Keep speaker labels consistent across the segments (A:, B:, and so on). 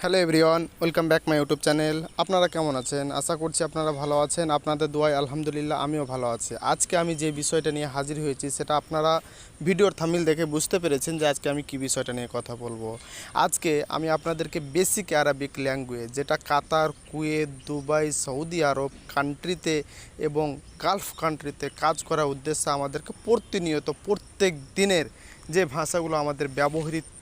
A: Hello everyone, welcome back my YouTube channel. আপনারা কেমন আছেন? আশা করছি আপনারা ভালো আছেন। আপনাদের দোয়ায় আলহামদুলিল্লাহ আমিও ভালো আছি। আজকে আমি যে বিষয়টা নিয়ে হাজির হয়েছি, সেটা আপনারা ভিডিওর থামিল দেখে বুঝতে পেরেছেন যে আজকে আমি কী বিষয়টা নিয়ে কথা বলব। আজকে আমি আপনাদেরকে বেসিক অ্যারাবিক ল্যাঙ্গুয়েজ যেটা Qatar, Kuwait, Dubai, Saudi Arab কান্ট্রিতে এবং গালফ কান্ট্রিতে কাজ করার উদ্দেশ্যে আমাদেরকে প্রতিনিয়ত প্রত্যেক দিনের যে ভাষাগুলো আমাদের ব্যবহৃত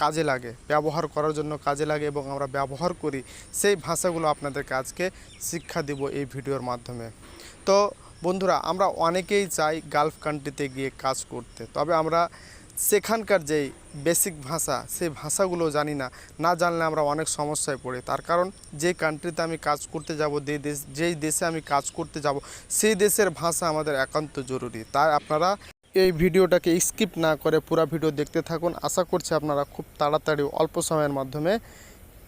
A: কাজে লাগে, ব্যবহার করার জন্য কাজে লাগে এবং আমরা ব্যবহার করি, সেই ভাষাগুলো আপনাদের কাজকে শিক্ষা দিব এই ভিডিওর মাধ্যমে। তো বন্ধুরা, আমরা অনেকেই চাই গালফ কান্ট্রিতে গিয়ে কাজ করতে, তবে আমরা সেখানকার যেই বেসিক ভাষা, সেই ভাষাগুলো জানি না না জানলে আমরা অনেক সমস্যায় পড়ি। তার কারণ, যে কান্ট্রিতে আমি কাজ করতে যাব, যে দেশ, যেই দেশে আমি কাজ করতে যাব, সেই দেশের ভাষা আমাদের একান্ত জরুরি। তাই আপনারা এই ভিডিওটাকে স্কিপ না করে পুরো ভিডিও দেখতে থাকুন। আশা করছি আপনারা খুব তাড়াতাড়ি অল্প সময়ের মাধ্যমে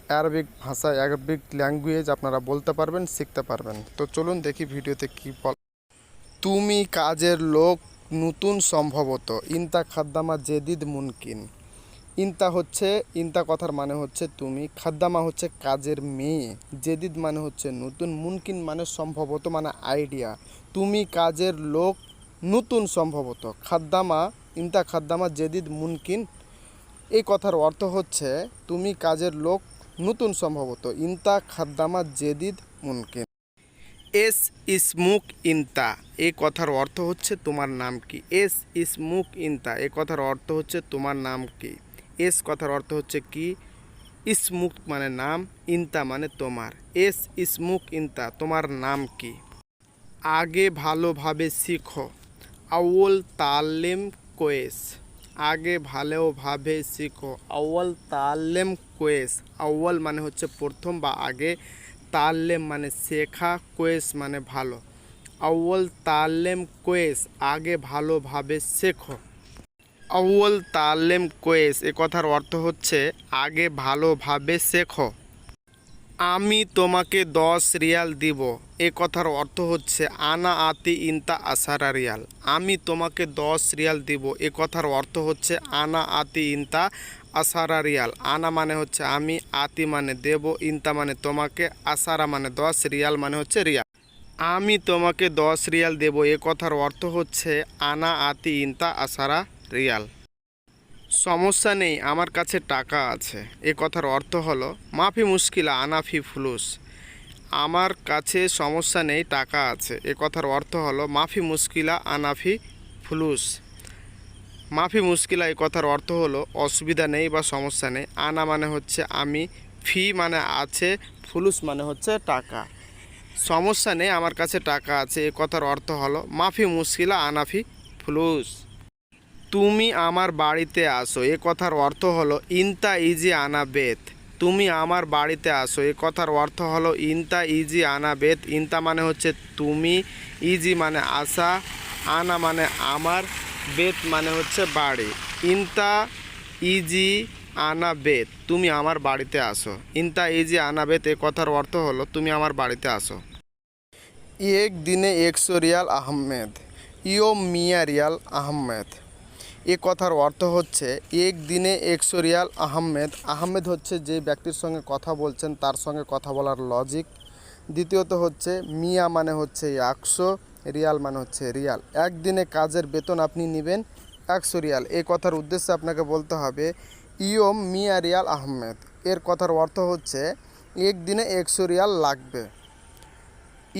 A: অ্যারবিক ভাষা অ্যারবিক ল্যাঙ্গুয়েজ আপনারা বলতে পারবেন, শিখতে পারবেন। তো চলুন দেখি ভিডিওতে কী বল তুমি কাজের লোক, নতুন সম্ভবত। ইনতা খাদ্দামা জেদিদ মুনকিন। ইনতা হচ্ছে, ইনতা কথার মানে হচ্ছে তুমি। খাদ্দামা হচ্ছে কাজের মেয়ে। জেদিদ মানে হচ্ছে নতুন। মুনকিন মানে সম্ভবত মানে আইডিয়া তুমি কাজের লোক নতুন সম্ভবত। খাদ্দামা, ইনতা খাদ্দামা জেদিদ মুনকিন। এই কথার অর্থ হচ্ছে, তুমি কাজের লোক, নতুন সম্ভবত। ইনতা খাদ্দামা জেদিদ মুনকিন। এস ইসমুক ইনতা। এই কথার অর্থ হচ্ছে তোমার নাম কি? এস ইসমুক ইনতা। এই কথার অর্থ হচ্ছে তোমার নাম কি? এস কথার অর্থ হচ্ছে কি? ইসমুক মানে নাম, ইনতা মানে তোমার। এস ইসমুক ইনতা, তোমার নাম কি? আগে ভালোভাবে শিখো। আউল তালেম কোয়েস। আগে ভালোভাবে শিখো। আউয়াল তালেম কোয়েস। আউয়াল মানে হচ্ছে প্রথম বা আগে। তালেম মানে শেখা, কোয়েস মানে ভালো। আউয়াল তালেম কোয়েস, আগে ভালোভাবে শেখো। আউয়াল তালেম কোয়েস, এ কথার অর্থ হচ্ছে আগে ভালোভাবে শেখো। আমি তোমাকে দশ রিয়াল দিব। এ কথার অর্থ হচ্ছে, আনা আতি ইনতা আসারা রিয়াল। আমি তোমাকে দশ রিয়াল দিব। এ কথার অর্থ হচ্ছে, আনা আতি ইনতা আসারা রিয়াল। আনা মানে হচ্ছে, আমি আতি মানে দেব, ইনতা মানে তোমাকে, আসারা মানে দশ, রিয়াল মানে হচ্ছে রিয়াল। আমি তোমাকে দশ রিয়াল দেব। এ কথার অর্থ হচ্ছে, আনা আতি ইনতা আসারা রিয়াল। সমস্যা নেই, আমার কাছে টাকা আছে। এ কথার অর্থ হলো, মাফি মুশকিলা, আনাফি ফুলুস। আমার কাছে সমস্যা নেই, টাকা আছে। এ কথার অর্থ হলো, মাফি মুশকিলা, আনাফি ফুলুস। মাফি মুশকিলা এই কথার অর্থ হলো, অসুবিধা নেই বা সমস্যা নেই। আনা মানে হচ্ছে আমি, ফি মানে আছে, ফুলুস মানে হচ্ছে টাকা। সমস্যা নেই, আমার কাছে টাকা আছে। এ কথার অর্থ হলো, মাফি মুশকিলা, আনাফি ফুলুস। তুমি আমার বাড়িতে আসো। এ কথার অর্থ হলো, ইনতা ইজি আনা বেত। তুমি আমার বাড়িতে আসো। এ কথার অর্থ হলো, ইনতা ইজি আনা বেত। ইনতা মানে হচ্ছে, তুমি ইজি মানে আসা, আনা মানে আমার, বেত মানে হচ্ছে বাড়ি। ইনতা ইজি আনা বেত, তুমি আমার বাড়িতে আসো। ইনতা ইজি আনা বেত, এ কথার অর্থ হলো, তুমি আমার বাড়িতে আসো। এক দিনে একশো রিয়াল আহমেদ, ইয়ো মিয়া রিয়াল আহমেদ। এ কথার অর্থ হচ্ছে এক দিনে একশো রিয়াল আহমেদ। আহমেদ হচ্ছে যে ব্যক্তির সঙ্গে কথা বলছেন, তার সঙ্গে কথা বলার লজিক দ্বিতীয়ত হচ্ছে, মিয়া মানে হচ্ছে একশো, রিয়াল মানে হচ্ছে রিয়াল। একদিনে কাজের বেতন আপনি নেবেন একশো রিয়াল। এই কথার উদ্দেশ্যে আপনাকে বলতে হবে, ইয়ম মিয়া রিয়াল আহমেদ। এর কথার অর্থ হচ্ছে, একদিনে একশো রিয়াল লাগবে।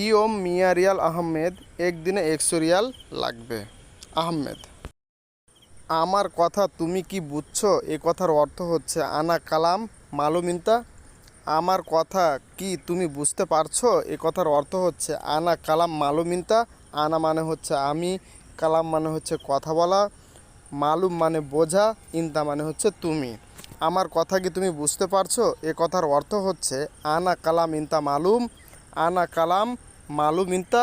A: ইয়ম মিয়া রিয়াল আহমেদ, একদিনে একশো রিয়াল লাগবে। আহমেদ। আমার কথা তুমি কি বুঝছ? এ কথার অর্থ হচ্ছে, আনা কালাম মালুমিনতা আমার কথা কি তুমি বুঝতে পারছ? এ কথার অর্থ হচ্ছে, আনা কালাম মালুমিনতা আনা মানে হচ্ছে আমি, কালাম মানে হচ্ছে কথা বলা। মালুম মানে বোঝা, ইন্তা মানে হচ্ছে তুমি। আমার কথা কি তুমি বুঝতে পারছ? এ কথার অর্থ হচ্ছে, আনা কালাম, ইন্তা, মালুম। আনা কালাম মালুম ইনতা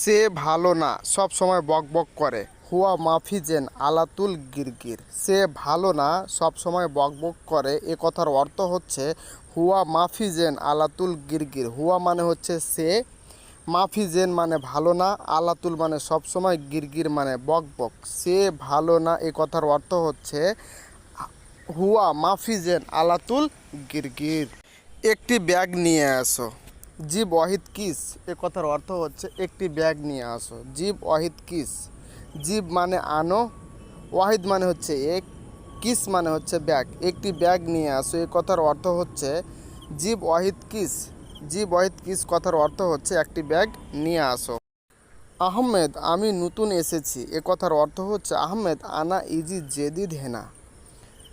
A: সে ভালো না, সব সময় বক বক করে। হুয়া মাফিজেন আলাতুল গিরগির। সে ভালো না, সব সময় বক বক করে। এ কথার অর্থ হচ্ছে হুয়া মাফিজেন আলাতুল গিরগির। হুয়া মানে হচ্ছে সে। মাফিজেন মানে ভালো না, আলাতুল মানে সব সময় গিরগির মানে বক বক সে ভালো না, এ কথার অর্থ হচ্ছে হুয়া মাফিজেন আলাতুল গিরগির। একটি ব্যাগ নিয়ে আসো। জীব ওয়াহিদ কিস। এ কথার অর্থ হচ্ছে একটি ব্যাগ নিয়ে আসো। জীব ওয়াহিদ কিস। জীব মানে আনো, ওয়াহিদ মানে হচ্ছে এক, কিস মানে হচ্ছে ব্যাগ। একটি ব্যাগ নিয়ে আসো, এ কথার অর্থ হচ্ছে জীব ওয়াহিদ কিস। জীব ওয়াহিদ কিস কথার অর্থ হচ্ছে একটি ব্যাগ নিয়ে আসো। আহমেদ, আমি নতুন এসেছি। এ কথার অর্থ হচ্ছে, আহমেদ, আনা ইজি জেদিদ হেনা।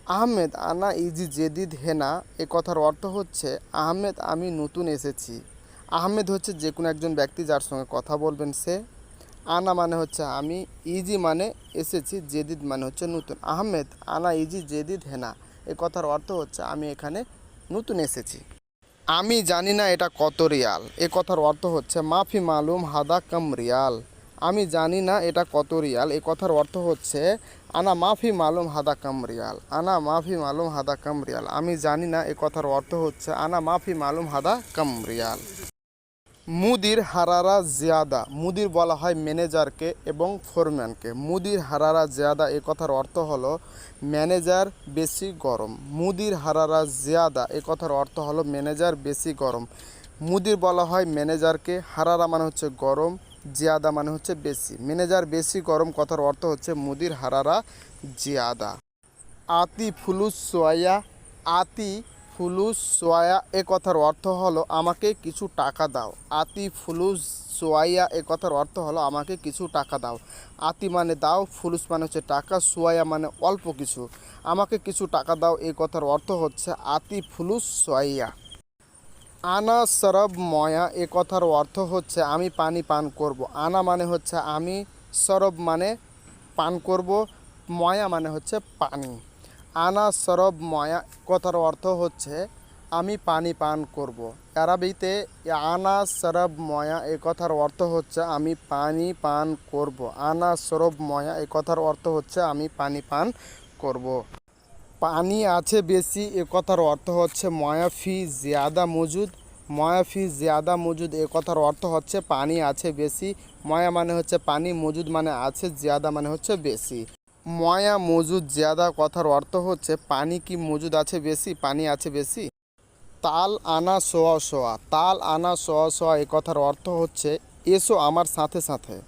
A: আহমেদ, আনা ইজি জেদিদ হেনা। এ কথার অর্থ হচ্ছে, আহমেদ, আমি নতুন এসেছি। আহমেদ হচ্ছে যে কোনো একজন ব্যক্তি যার সঙ্গে কথা বলবেন সে। আনা মানে হচ্ছে আমি ইজি মানে এসেছি, জেদিদ মানে হচ্ছে নতুন। আহমেদ, আনা ইজি, জেদিদ, হেনা। এ কথার অর্থ হচ্ছে আমি এখানে নতুন এসেছি। আমি জানি না এটা কত রিয়াল। এ কথার অর্থ হচ্ছে মাফি মালুম হাদা কম রিয়াল। আমি জানি না এটা কত রিয়াল। এ কথার অর্থ হচ্ছে আনা মাফি মালুম হাদা কম রিয়াল। আনা মাফি মালুম হাদা কম রিয়াল। আমি জানি না এ কথার অর্থ হচ্ছে আনা মাফি মালুম হাদা কম রিয়াল। মুদির হারারা জিয়াদা। মুদির বলা হয় ম্যানেজারকে এবং ফোরম্যানকে। মুদির হারারা জিয়াদা এ কথার অর্থ হলো ম্যানেজার বেশি গরম। মুদির হারারা জিয়াদা এ কথার অর্থ হলো ম্যানেজার বেশি গরম। মুদির বলা হয় ম্যানেজারকে। হারারা মানে হচ্ছে গরম, জিয়াদা মানে হচ্ছে বেশি। ম্যানেজার বেশি গরম কথার অর্থ হচ্ছে মুদির হারারা জিয়াদা। আতি ফুলুস সোয়া আতি ফুলুস সোয়া এ কথার অর্থ হলো, আমাকে কিছু টাকা দাও। আতি ফুলুস সোয়াইয়া এ কথার অর্থ হলো, আমাকে কিছু টাকা দাও। আতি মানে দাও, ফুলুস মানে হচ্ছে টাকা সোয়া মানে অল্প কিছু। আমাকে কিছু টাকা দাও এই কথার অর্থ হচ্ছে, আতি ফুলুস সোয়া আনা সরব ময়া, এ কথার অর্থ হচ্ছে, আমি পানি পান করব। আনা মানে হচ্ছে, আমি সরব মানে পান করব। ময়া মানে হচ্ছে পানি। আনা সরব ময়া কথার অর্থ হচ্ছে, আমি পানি পান করব। আরবিতে আনা সরব ময়া এ কথার অর্থ হচ্ছে, আমি পানি পান করব। আনা সরব ময়া এ কথার অর্থ হচ্ছে, আমি পানি পান করব। পানি আছে বেশি এ কথার অর্থ হচ্ছে ময়াফি জিয়াদা মজুদ। ময়াফি জিয়াদা মজুদ এ কথার অর্থ হচ্ছে, পানি আছে বেশি। ময়া মানে হচ্ছে, পানি মজুদ মানে আছে, জিয়াদা মানে হচ্ছে বেশি। ময়া মজুদ জিয়াদা কথার অর্থ হচ্ছে, পানি কি মজুদ আছে বেশি? পানি আছে বেশি? তাল আনা সোয়া সোয়া। তাল আনা সোয়া সোয়া এ কথার অর্থ হচ্ছে, এসো আমার সাথে সাথে।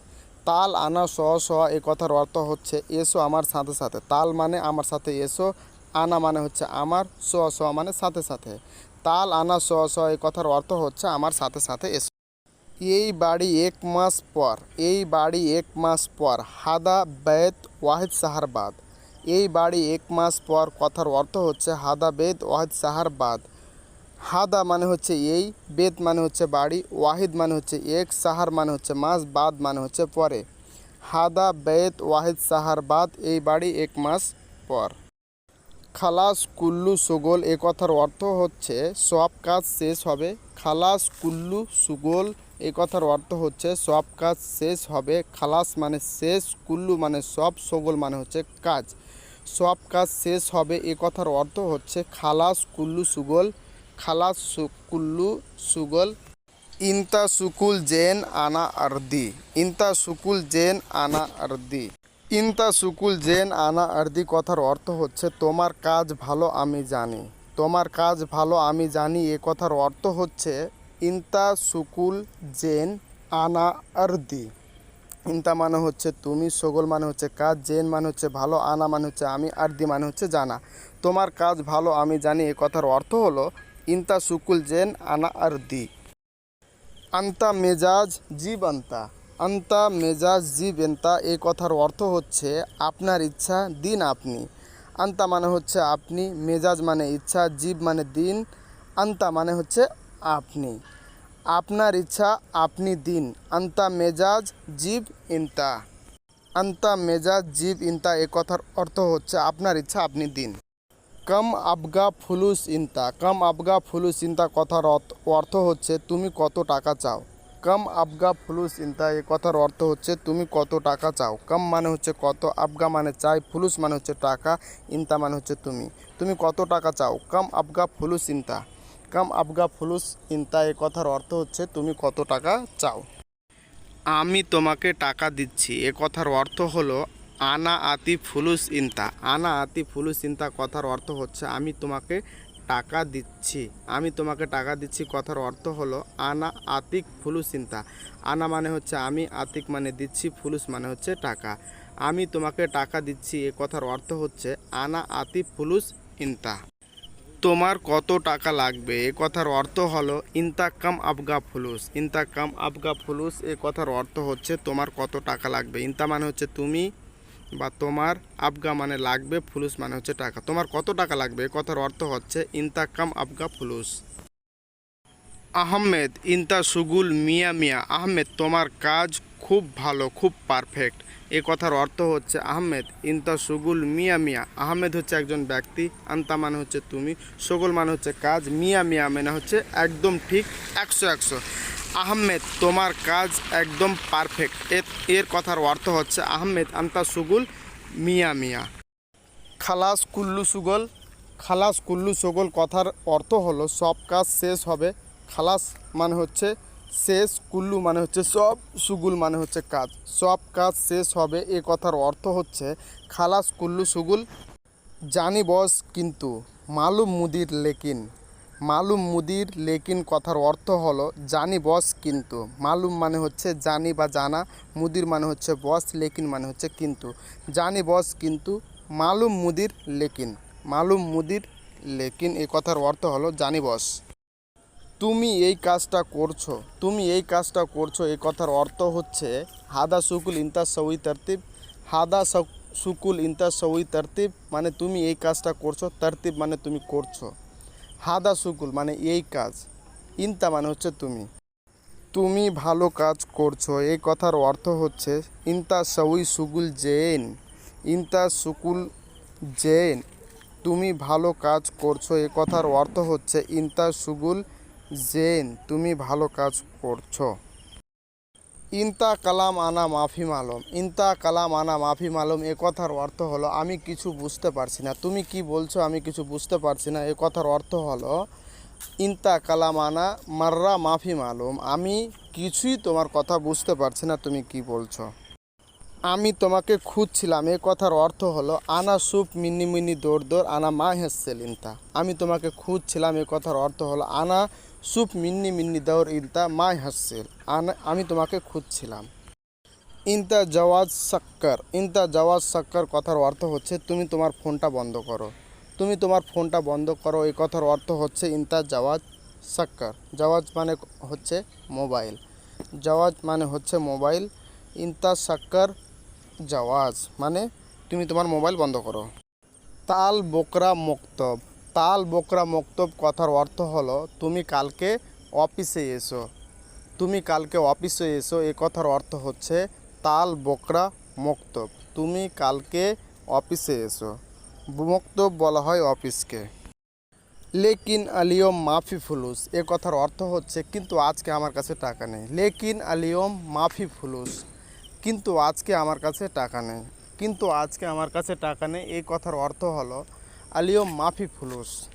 A: তাল আনা সোয়া সোয়া এ কথার অর্থ হচ্ছে, এসো আমার সাথে সাথে। তাল মানে আমার সাথে এসো, আনা মানে হচ্ছে আমার, সোয়া সোয়া মানে সাথে সাথে। তাল আনা সোয়া সোয়া এ কথার অর্থ হচ্ছে, আমার সাথে সাথে এসো। এই বাড়ি এক মাস পর, এই বাড়ি এক মাস পর, হাদা বেত ওয়াহিদ সাহার বাদ। এই বাড়ি এক মাস পর কথার অর্থ হচ্ছে হাদা বেদ, ওয়াহিদ সাহার বাদ। হাদা মানে হচ্ছে এই, বেদ মানে হচ্ছে বাড়ি, ওয়াহিদ মানে হচ্ছে এক, সাহার মানে হচ্ছে মাস, বাদ মানে হচ্ছে পরে। হাদা বেত ওয়াহিদ সাহার বাদ, এই বাড়ি এক মাস পর। খালাস কুল্লু সুগোল, এ কথার অর্থ হচ্ছে সব কাজ শেষ হবে। খালাস কুল্লু সুগোল এ কথার অর্থ হচ্ছে, সব কাজ শেষ হবে, খালাস মানে শেষ, কুল্লু মানে সব সগোল মানে হচ্ছে কাজ। সব কাজ শেষ হবে, এ কথার অর্থ হচ্ছে, খালাস, কুল্লু, সুগল, খালাস কুল্লু, সুগল, ইনতা, সুকুল, জেন, আনা আরদি ইনতা, সুকুল, জেন, আনা আরদি ইনতা, সুকুল, জেন, আনা আরদি কথার অর্থ হচ্ছে, তোমার কাজ ভালো আমি জানি। তোমার কাজ ভালো আমি জানি, এ কথার অর্থ হচ্ছে ইনতা সুকুল জেন আনা আরদি। ইন্তা মানে হচ্ছে তুমি সগোল মানে হচ্ছে কাজ, জেন মানে হচ্ছে ভালো, আনা মানে হচ্ছে আমি, আরদি মানে হচ্ছে জানা। তোমার কাজ ভালো, আমি জানি, এ কথার অর্থ হলো ইন্তা সুকুল জেন আনা আরদি। আন্তা মেজাজ জীব আন্তা আন্তা মেজাজ জীব এন্তা এই কথার অর্থ হচ্ছে আপনার ইচ্ছা, দিন আপনি। আন্তা মানে হচ্ছে আপনি, মেজাজ মানে ইচ্ছা, জীব মানে দিন। আন্তা মানে হচ্ছে আপনি। আপনার ইচ্ছা, আপনি দিন। আন্তা মেজাজ, জীব ইন্তা। আন্তা মেজাজ, জীব ইন্তা এ কথার অর্থ হচ্ছে আপনার ইচ্ছা, আপনি দিন। কম আবগা ফুলুস ইন্তা। কম আবগা ফুলুস ইন্তা কথার অর্থ- হচ্ছে তুমি কত টাকা চাও। কম আবগা ফুলুস ইন্তা এ কথার অর্থ হচ্ছে তুমি কত টাকা চাও। কম মানে হচ্ছে কত, আবগা মানে চাই, ফুলুস মানে হচ্ছে টাকা, ইন্তা মানে হচ্ছে তুমি। তুমি কত টাকা চাও? কম আবগা ফুলুস ইন্তা। কম আবগা ফুলুস ইন্তা এ কথার অর্থ হচ্ছে তুমি কত টাকা চাও। আমি তোমাকে টাকা দিচ্ছি, এ কথার অর্থ হলো আনা আতি ফুলুস ইন্তা। আনা আতি ফুলুস ইন্তা কথার অর্থ হচ্ছে আমি তোমাকে টাকা দিচ্ছি। আমি তোমাকে টাকা দিচ্ছি কথার অর্থ হলো আনা আতিক ফুলুস ইন্তা। আনা মানে হচ্ছে আমি, আতিক মানে দিচ্ছি, ফুলুস মানে হচ্ছে টাকা। আমি তোমাকে টাকা দিচ্ছি, এ কথার অর্থ হচ্ছে আনা আতি ফুলুস ইন্তা। তোমার কত টাকা লাগবে? এ কথার অর্থ হলো ইন্তাকাম আবগা ফুলুস। ইন্তাকাম আবগা ফুলুস, এ কথার অর্থ হচ্ছে, তোমার কত টাকা লাগবে? ইন্তা মানে হচ্ছে, তুমি বা তোমার আবগা মানে লাগবে, ফুলুস মানে হচ্ছে টাকা। তোমার কত টাকা লাগবে? এ কথার অর্থ হচ্ছে ইন্তাকাম আবগা ফুলুস। আহমেদ, ইন্তা সুগুল মিয়া মিয়া। আহমেদ, তোমার কাজ খুব ভালো, খুব পারফেক্ট। এ কথার অর্থ হচ্ছে আহমেদ, ইন্তা সুগুল মিয়া মিয়া। আহমেদ হচ্ছে একজন ব্যক্তি, আন্তা মানে হচ্ছে তুমি। সুগুল মানে হচ্ছে কাজ, মিয়া মিয়া মানে হচ্ছে একদম ঠিক একশো একশো। আহমেদ, তোমার কাজ একদম পারফেক্ট। এর কথার অর্থ হচ্ছে, আহমেদ, আন্তা সুগুল মিয়া মিয়া। খালাস কুল্লু সুগল, খালাস কুল্লু সুগল কথার অর্থ হলো, সব কাজ শেষ হবে। খালাস মানে হচ্ছে শেষ কুল্লু মানে হচ্ছে সব, সুগুল মানে হচ্ছে কাজ। সব কাজ শেষ হবে, এ কথার অর্থ হচ্ছে খালাস কুল্লু সুগুল, জানি বস কিন্তু, মালুম মুদির লেকিন। মালুম মুদির লেকিন কথার অর্থ হলো জানি বস কিন্তু। মালুম মানে হচ্ছে জানি বা জানা, মুদির মানে হচ্ছে বস, লেকিন মানে হচ্ছে কিন্তু। জানি বস কিন্তু, মালুম মুদির লেকিন। মালুম মুদির লেকিন, এ কথার অর্থ হলো জানি বস। তুমি এই কাজটা করছ, তুমি এই কাজটা করছ এই কথার অর্থ হচ্ছে, হাদা সুকুল ইন্তা সউই তরতিব, হাদা সুকুল ইন্তা সউই তরতিব মানে তুমি এই কাজটা করছ, তরতিব মানে তুমি করছ। হাদা সুকুল মানে এই কাজ, ইন্তা মানে হচ্ছে তুমি। তুমি ভালো কাজ করছ এই কথার অর্থ হচ্ছে, ইন্তা সউই সুকুল জেন ইন্তা সুকুল জেন তুমি ভালো কাজ করছ, এ কথার অর্থ হচ্ছে, ইন্তা সুগুল জেন তুমি ভালো কাজ করছ। ইন্তা কালাম আনা মাফি মালম। ইন্তা কালাম আনা মাফি মালম, এ কথার অর্থ হলো, আমি কিছু বুঝতে পারছি না। তুমি কি বলছো, আমি কিছু বুঝতে পারছি না, এ কথার অর্থ হলো, ইন্তা কালাম আনা মাররা মাফি মালুম। আমি কিছুই তোমার কথা বুঝতে পারছি না, তুমি কি বলছো? আমি তোমাকে খুঁজছিলাম, এ কথার অর্থ হলো, আনা সুপ মিনি মিনি দৌড় দৌড়, আনা মা হেসেল ইন্তা। আমি তোমাকে খুঁজছিলাম, এ কথার অর্থ হলো, আনা সুপ মিন্নি মিন্নি দৌড় ইন্তা মা হেসেল। আনা আমি তোমাকে খুঁজছিলাম। ইন্তা জওয়াজ সাক্কর, ইন্তা জওয়াজ সাক্কর কথার অর্থ হচ্ছে তুমি তোমার ফোনটা বন্ধ করো। তুমি তোমার ফোনটা বন্ধ করো, এই কথার অর্থ হচ্ছে ইন্তা জওয়াজ সাক্কর। জওয়াজ মানে হচ্ছে মোবাইল। জওয়াজ মানে হচ্ছে মোবাইল। ইন্তা সাক্কর জওয়াজ মানে তুমি তোমার মোবাইল বন্ধ করো। তাল বোকরা মক্তব। তাল বোকরা মক্তব কথার অর্থ হলো, তুমি কালকে অফিসে এসো। তুমি কালকে অফিসে এসো এ কথার অর্থ হচ্ছে, তাল বোকরা মক্তব, তুমি কালকে অফিসে এসো। মক্তব বলা হয় অফিসকে। লেকিন আলিয়ম মাফি ফুলুস এ কথার অর্থ হচ্ছে, কিন্তু আজকে আমার কাছে টাকা নেই। লেকিন আলিয়ম মাফি ফুলুস, কিন্তু আজকে আমার কাছে টাকা নেই। কিন্তু আজকে আমার কাছে টাকা নেই? এই কথার অর্থ হলো আলিয়ম মাফি ফুলুস।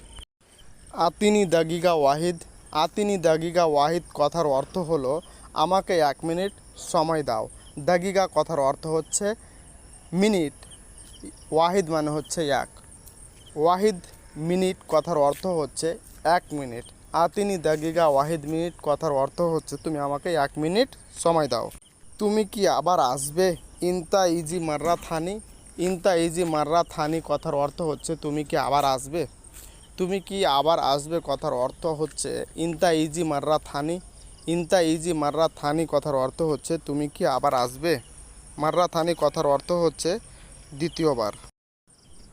A: আতিনি দাগিগা ওয়াহিদ। আতিনি দাগিগা ওয়াহিদ কথার অর্থ হলো, আমাকে এক মিনিট সময় দাও। দাগিগা কথার অর্থ হচ্ছে, মিনিট। ওয়াহিদ মানে হচ্ছে এক। ওয়াহিদ মিনিট কথার অর্থ হচ্ছে, এক মিনিট। আতিনি দাগিগা ওয়াহিদ মিনিট কথার অর্থ হচ্ছে, তুমি আমাকে এক মিনিট সময় দাও। তুমি কি আবার আসবে? ইনতা ইজি মাররা থানি ইনতা ইজি মাররা থানি কথার অর্থ হচ্ছে, তুমি কি আবার আসবে? তুমি কি আবার আসবে? কথার অর্থ হচ্ছে, ইনতা ইজি মাররা থানি, ইনতা ইজি মাররা থানি কথার অর্থ হচ্ছে, তুমি কি আবার আসবে? মাররা থানি কথার অর্থ হচ্ছে, দ্বিতীয়বার।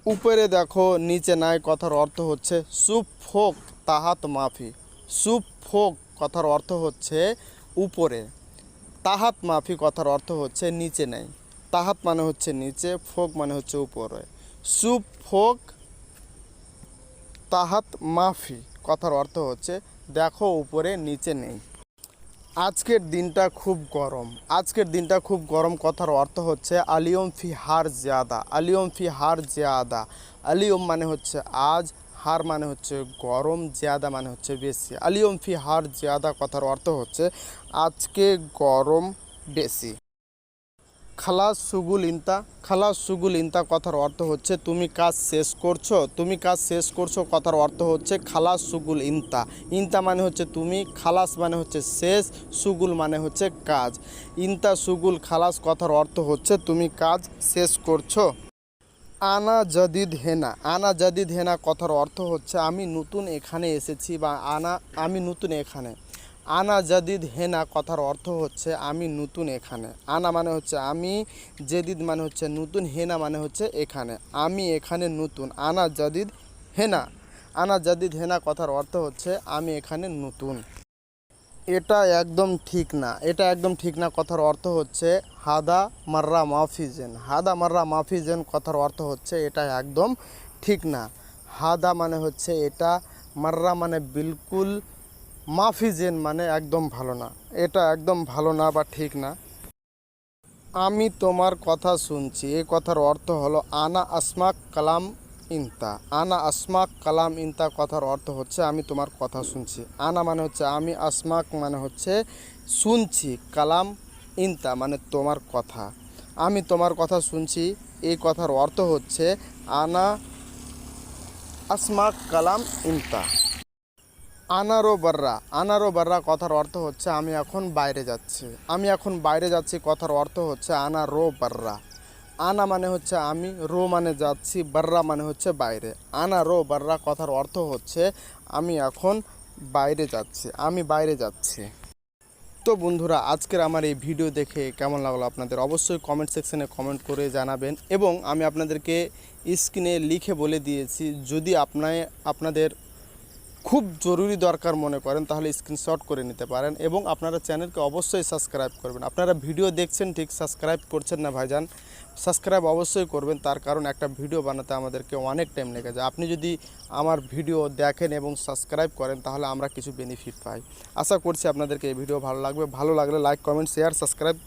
A: উপরে দেখো, নিচে নাই কথার অর্থ হচ্ছে, সুপ ফোক তাহাত মাফি। সুপ ফোক কথার অর্থ হচ্ছে, উপরে। তাহাত মাফি কথার অর্থ হচ্ছে, নিচে নেই। তাহাত মানে হচ্ছে নিচে, ফোক মানে হচ্ছে উপরে। সুপ, ফোক তাহাত মাফি, কথার অর্থ হচ্ছে দেখো উপরে, নিচে নেই। আজকের দিনটা খুব গরম। আজকের দিনটা খুব গরম, কথার অর্থ হচ্ছে আলিয়ম ফি হার জিয়াদা। আলিয়ম ফি হার জিয়াদা। আলিয়ম মানে হচ্ছে আজ, হার মানে হচ্ছে গরম, জিয়াদা মানে হচ্ছে বেশি। আলিয়ম ফি হার জিয়াদা, কথার অর্থ হচ্ছে আজকে গরম বেশি। খালাস সুগুল ইন্তা খালাস সুগুল ইন্তা কথার অর্থ হচ্ছে, তুমি কাজ শেষ করছ, তুমি কাজ শেষ করছ কথার অর্থ হচ্ছে খালাস সুগুল ইন্তা। ইন্তা মানে হচ্ছে, তুমি খালাস মানে হচ্ছে শেষ, সুগুল মানে হচ্ছে কাজ। ইন্তা, সুগুল, খালাস কথার অর্থ হচ্ছে, তুমি কাজ শেষ করছ। আনা জাদিদ হেনা, আনা জাদিদ হেনা কথার অর্থ হচ্ছে, আমি নতুন এখানে এসেছি বা, আনা, আমি নতুন এখানে। আনা জাদিদ হেনা কথার অর্থ হচ্ছে আমি নতুন এখানে। আনা মানে হচ্ছে আমি, জেদিদ মানে হচ্ছে নতুন, হেনা মানে হচ্ছে এখানে। আমি এখানে নতুন, আনা জাদিদ হেনা। আনা জাদিদ হেনা কথার অর্থ হচ্ছে আমি এখানে নতুন। এটা একদম ঠিক না। এটা একদম ঠিক না কথার অর্থ হচ্ছে হাদা মাররা মাফিজেন হাদা মাররা মাফিজেন কথার অর্থ হচ্ছে এটা একদম ঠিক না। হাদা মানে হচ্ছে এটা, মাররা মানে বিলকুল মাফিজেন মানে একদম ভালো না। এটা একদম ভালো না বা ঠিক না। আমি তোমার কথা শুনছি। এই কথার অর্থ হলো, আনা আসমাক কালাম ইনতা। আনা আসমাক কালাম ইনতা কথার অর্থ হচ্ছে, আমি তোমার কথা শুনছি। আনা মানে হচ্ছে, আমি আসমাক মানে হচ্ছে, শুনছি। কালাম ইনতা মানে তোমার কথা। আমি তোমার কথা শুনছি। এই কথার অর্থ হচ্ছে, আনা আসমাক কালাম ইনতা। আনারো বার্রা। আনারো বার্রা কথার অর্থ হচ্ছে, আমি এখন বাইরে যাচ্ছি। আমি এখন বাইরে যাচ্ছি কথার অর্থ হচ্ছে আনা রো বার্রা। আনা মানে হচ্ছে, আমি রো মানে যাচ্ছি, বার্রা মানে হচ্ছে বাইরে। আনা রো বার্রা কথার অর্থ হচ্ছে, আমি এখন বাইরে যাচ্ছি, আমি বাইরে যাচ্ছি। তো বন্ধুরা, আজকের আমার এই ভিডিও দেখে কেমন লাগল আপনাদের? অবশ্যই কমেন্ট সেকশনে কমেন্ট করে জানাবেন এবং আমি আপনাদেরকে স্ক্রিনে লিখে বলে দিয়েছি, যদি আপনার আপনাদের খুব জরুরি দরকার মনে করেন, তাহলে স্ক্রিনশট করে নিতে পারেন এবং আপনারা চ্যানেলকে অবশ্যই সাবস্ক্রাইব করবেন। আপনারা ভিডিও দেখছেন, ঠিক সাবস্ক্রাইব করছেন না ভাইজান সাবস্ক্রাইব অবশ্যই করবেন, তার কারণ একটা ভিডিও বানাতে আমাদেরকে অনেক টাইম লেগে যায়। আপনি যদি আমার ভিডিও দেখেন এবং সাবস্ক্রাইব করেন, তাহলে আমরা কিছু বেনিফিট পাই। আশা করছি আপনাদেরকে এই ভিডিও ভালো লাগবে। ভালো লাগলে লাইক কমেন্ট শেয়ার সাবস্ক্রাইব